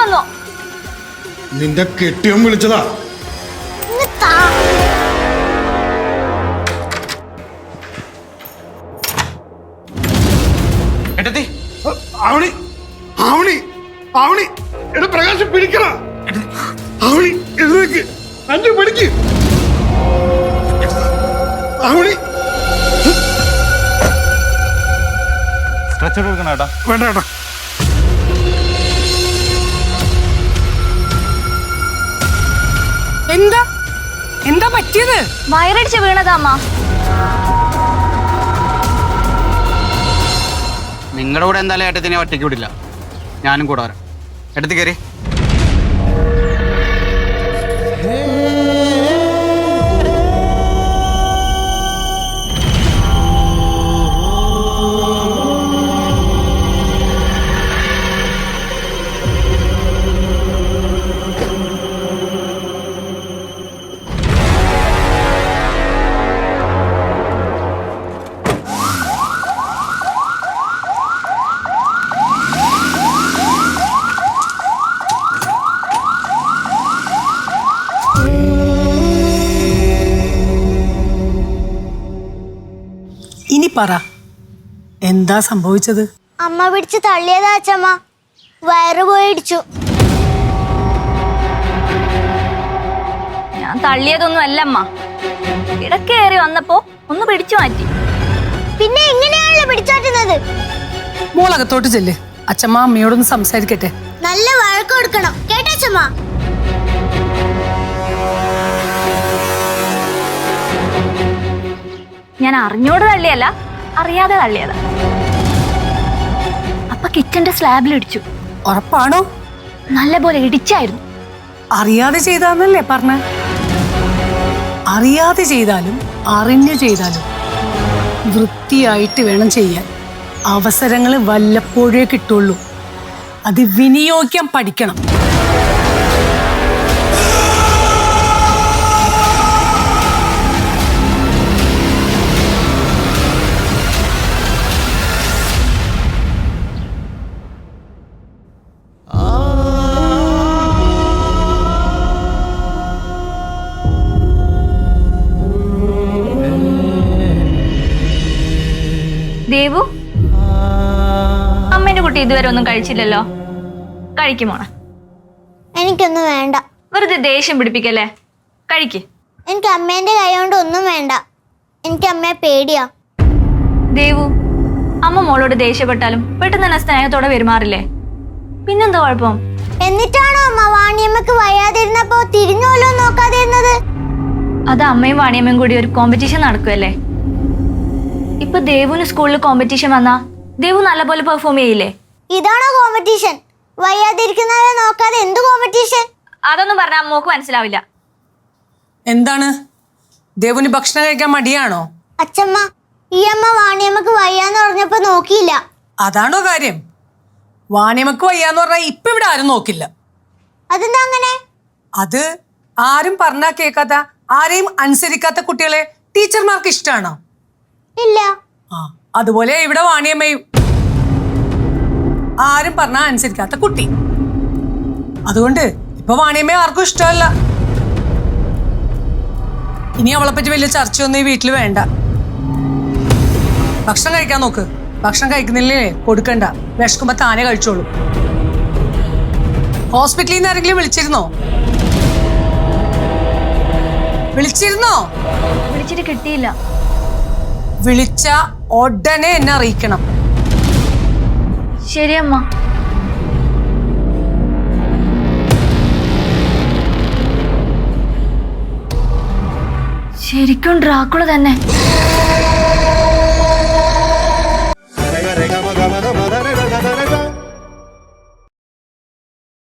വന്നോ. നിന്റെ കെട്ടിയും വിളിച്ചതാ. ആവണി ആവണി ആവണി. എടാ പ്രകാശം പിടിക്കണ ആവണി എഴുന്നേക്ക്. അഞ്ചു പിടിക്ക്. ആവണി. സ്ട്രെച്ചർ കൊടുക്കണം ഏട്ടാ. വേണ്ട ഏട്ടാ എന്താ? എന്താ പറ്റിയത്? വയറടിച്ച് വീണതാ അമ്മ. നിങ്ങളുടെ കൂടെ എന്തായാലും ഏട്ടത്തിനെ ഒറ്റയ്ക്ക് വിടില്ല. ഞാനും കൂടെ വരാം. എടുത്ത് കയറി. ഇനി പറ. എന്താ സംഭവിച്ചത്? അമ്മ പിടിച്ച് തള്ളിയതാ അച്ഛമ്മ. വയറ് പോയിടിച്ചു. ഞാൻ തള്ളിയതൊന്നും അല്ലമ്മ. ഇടക്കേറി വന്നപ്പോ ഒന്ന് പിടിച്ചു മാറ്റി. പിന്നെ എങ്ങനെയാണല്ലോ പിടിച്ചാറ്റുന്നത് മോളകത്തോട്ട് ചെല്ല്. അച്ഛമ്മ അമ്മയോടൊന്ന് സംസാരിക്കട്ടെ. നല്ല വഴക്ക് കൊടുക്കണം. കേട്ടോ അച്ഛമ്മ? ഞാൻ അറിഞ്ഞോട് തള്ളിയല്ല അറിയാതെ തള്ളിയതാ. അപ്പൊ കിച്ചന്റെ സ്ലാബിൽ ഇടിച്ചു ഉറപ്പാണോ? നല്ല പോലെ ഇടിച്ചായിരുന്നു. അറിയാതെ ചെയ്താന്നല്ലേ പറഞ്ഞ? അറിയാതെ ചെയ്താലും അറിഞ്ഞു ചെയ്താലും വൃത്തിയായിട്ട് വേണം ചെയ്യാൻ. അവസരങ്ങൾ വല്ലപ്പോഴേ കിട്ടുള്ളൂ. അത് വിനിയോഗിക്കാൻ പഠിക്കണം. കുട്ടി ഇതുവരെ ഒന്നും കഴിച്ചില്ലല്ലോ? കഴിക്കുമോണ എനിക്കൊന്നും വേണ്ട. വെറുതെ ദേഷ്യം പിടിപ്പിക്കല്ലേ? കഴിക്ക്. എനിക്ക് അമ്മേന്റെ കൈ കൊണ്ട് ഒന്നും വേണ്ട. എനിക്ക് അമ്മയെ പേടിയാ. ദേവു അമ്മ മോളോട് ദേഷ്യപ്പെട്ടാലും പെട്ടെന്ന് തന്നെ സ്നേഹത്തോടെ പെരുമാറില്ലേ? പിന്നെന്താ കുഴപ്പം? എന്നിട്ടാണോ അമ്മ വാണിയമ്മക്ക് വയ്യാതിരുന്നപ്പോ തിരിഞ്ഞോലോ നോക്കാതിരുന്നത് അത് അമ്മയും വാണിയമ്മയും കൂടി ഒരു കോമ്പറ്റീഷൻ നടക്കുമല്ലേ ഇപ്പൊ ദേവുന് സ്കൂളിൽ കോമ്പറ്റീഷൻ വന്നാ ദേവു നല്ലപോലെ പെർഫോം ചെയ്യില്ലേ? ഇതാണോ കോമ്പറ്റീഷൻ വയ്യാതിരിക്കുന്നവരെ നോക്കാതെ എന്ത് കോമ്പറ്റീഷൻ അതൊന്നും പറഞ്ഞാൽ മോക്ക് മനസ്സിലാവില്ല. എന്താണ്? ദേവുന് ഭക്ഷണം കഴിക്കാൻ മടിയാണോ? അച്ഛമ്മ ഈ അമ്മ വാണിയമ്മക്ക് വയ്യാന്ന് പറഞ്ഞപ്പോ നോക്കിയില്ല. അതാണോ കാര്യം? വാണിയമ്മക്ക് വയ്യാന്ന് പറഞ്ഞാൽ ഇപ്പൊ ഇവിടെ ആരും നോക്കില്ല. അതെന്താ അങ്ങനെ? അത് ആരും പറഞ്ഞാ കേൾക്കാത്ത ആരെയും അനുസരിക്കാത്ത കുട്ടികളെ ടീച്ചർമാർക്ക് ഇഷ്ടാണോ? ഇല്ല. ആ അതുപോലെ ഇവിടെ വാണിയമ്മയും. ആരും പറഞ്ഞാൽ അനുസരിക്കാത്ത കുട്ടി. അതുകൊണ്ട് ഇപ്പൊ വാണിയമ്മയെ ആർക്കും ഇഷ്ടമല്ല. ഇനി അവളെ പറ്റി വലിയ ചർച്ചയൊന്നും ഈ വീട്ടിൽ വേണ്ട. ഭക്ഷണം കഴിക്കാൻ നോക്ക്. ഭക്ഷണം കഴിക്കുന്നില്ലേ? കൊടുക്കണ്ട. വിശക്കുമ്പോ താനെ കഴിച്ചോളൂ. ഹോസ്പിറ്റലിൽ നിന്ന് ആരെങ്കിലും വിളിച്ചിരുന്നോ? വിളിച്ചിരുന്നോ? വിളിച്ചിട്ട് കിട്ടിയില്ല. വിളിച്ച ഉടനെ എന്നെ അറിയിക്കണം. ശരി അമ്മ ശരിക്കും ഡ്രാക്കുള തന്നെ.